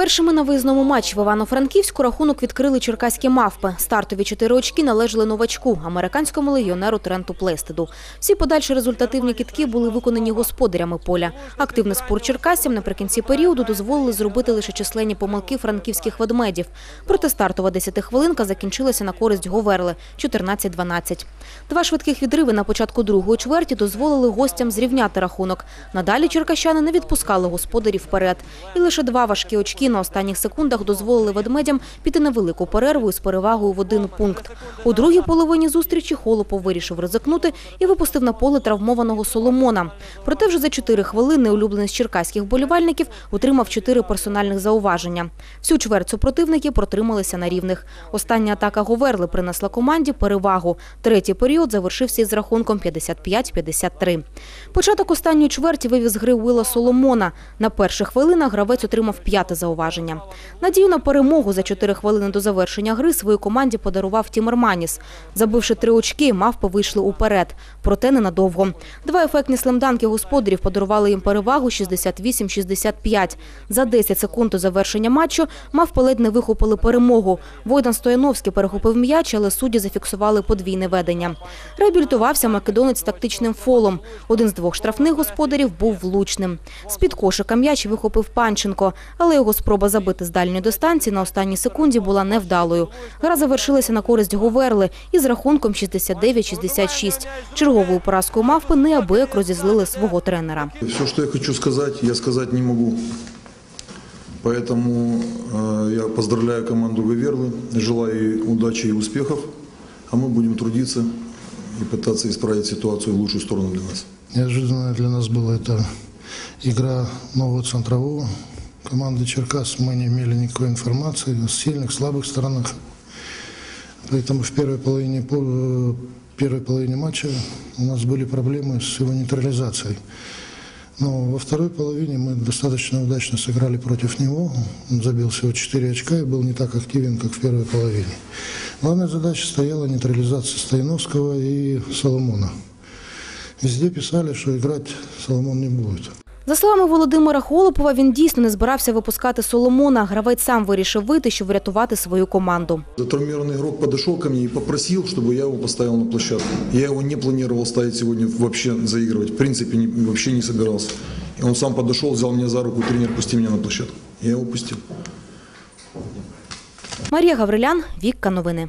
Першими на виїзному матчі в Івано-Франківську рахунок відкрили черкаські мавпи. Стартові чотири очки належали новачку, американському легіонеру Тренту Плестеду. Всі подальші результативні кітки були виконані господарями поля. Активний спорт черкасцям наприкінці періоду дозволили зробити лише численні помилки франківських ведмедів. Проте стартова десятихвилинка закінчилася на користь Говерли – 14-12. Два швидких відриви на початку другої чверті дозволили гостям зрівняти рахунок. Надалі черкащани не відпускали господарів вперед. І лише два важкі очки на останніх секундах дозволили ведмедям піти на велику перерву із перевагою в один пункт. У другій половині зустрічі Холопов вирішив ризикнути і випустив на поле травмованого Соломона. Проте вже за чотири хвилини улюблений з черкаських болівальників отримав чотири персональних зауваження. Всю чверть супротивники протрималися на рівних. Остання атака Говерли принесла команді перевагу. Третій період завершився із рахунком 55-53. Початок останньої чверті вивів з гри Уила Соломона. На перших хвилинах гравець отримав п'яте зауваження. Надію на перемогу за чотири хвилини до завершення гри своїй команді подарував Тімер Маніс. Забивши три очки, мавпи вийшли уперед. Проте ненадовго. Два ефектні слемданки господарів подарували їм перевагу 68-65. За 10 секунд до завершення матчу мавпи ледь не вихопили перемогу. Войдан Стояновський перехопив м'яч, але судді зафіксували подвійне ведення. Реабілітувався македонець тактичним фолом. Один з двох штрафних господарів був влучним. З-під кошика м'яч вихопив Панченко, але його спроба забити з дальньої дистанції на останній секунді була невдалою. Гра завершилася на користь Говерли із рахунком 69-66. Черговою поразкою мавпи неабияк розізлили свого тренера. Все, что я хочу сказать, я сказать не могу. Поэтому э, я поздравляю команду Гаверлы, желаю ей удачи и успехов, а мы будем трудиться и пытаться исправить ситуацию в лучшую сторону для нас. Неожиданно для нас была эта игра нового центрового. Команды Черкас мы не имели никакой информации о сильных, слабых сторонах. Поэтому в первой половине, по- первой половине матча у нас были проблемы с его нейтрализацией. Но во второй половине мы достаточно удачно сыграли против него. Он забил всего 4 очка и был не так активен, как в первой половине. Главная задача стояла нейтрализация Стояновского и Соломона. Везде писали, что играть Соломон не будет. За словами Володимира Холопова, він дійсно не збирався випускати Соломона. Гравець сам вирішив вийти, щоб врятувати свою команду. Травмированный игрок подошел ко мне и попросил, чтобы я его поставил на площадку. Я его не планировал ставить сегодня вообще заигрывать. В принципе, не- вообще не собирался. И он сам подошел, взял меня за руку, тренер, пусти меня на площадку. Я его пустил. Марія Гаврилян, Вікка Новини.